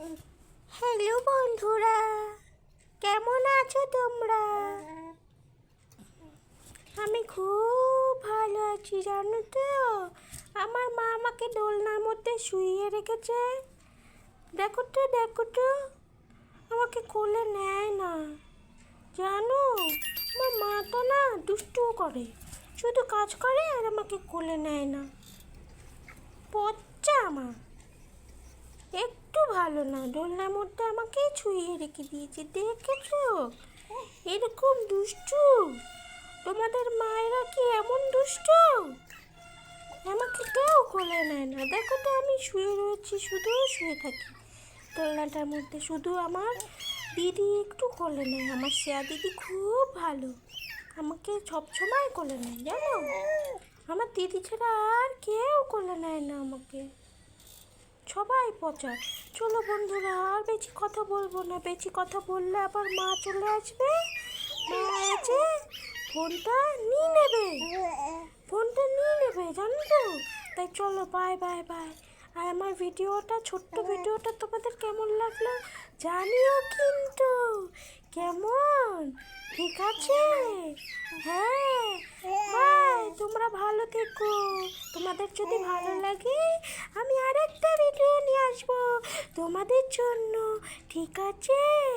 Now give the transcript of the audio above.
Hello বন্ধুরা, কেমন আছো তোমরা? আমি খুব ভালো আছি, জানো তো? আমার মা আমাকে দোলনার মধ্যে শুইয়ে রেখেছে। দেখো তো দেখো তো, আমাকে কোলে নেয় না। জানো, আমার মাটা না দুষ্টু করে, শুধু কাজ করে আর আমাকে কোলে নেয় না। পচ্চা আমার। ভালো না। দোলনার মধ্যে আমাকে ছুঁয়ে রেখে দিয়েছে, দেখেছ? এরকম দুষ্টু। তোমাদের মায়েরা কি এমন দুষ্টু? আমাকে কেউ কোলে নেয় না। দেখো তো, আমি শুয়ে রয়েছি, শুধু শুয়ে থাকি। দোলনাটার মধ্যে শুধু আমার দিদি একটু কোলে নেয়। আমার শেয়া দিদি খুব ভালো। আমাকে সবসময় কোলে নেয়, জানো? আমার দিদি ছাড়া আর কেউ কোলে নেয় না আমাকে। সবাই পচা চলো বন্ধুরা, আর বেশি কথা বলব না, বেশি কথা বললে আবার মা চলে আসবে। এসে ফোনটা নিয়ে নেবে। ফোনটা নিয়ে নেবে, জানো তো? তাই চলো বাই বাই বাই আর আমার ভিডিওটা, ছোট্ট ভিডিওটা তোমাদের কেমন লাগল জানিও কিন্তু। কেমন? ঠিক আছে? হ্যাঁ। বাই তোমরা ভালো থেকো। তোমাদের যদি ভালো লাগে আমি আরেকটা ভিডিও নিয়ে আসব তোমাদের জন্য। ঠিক আছে?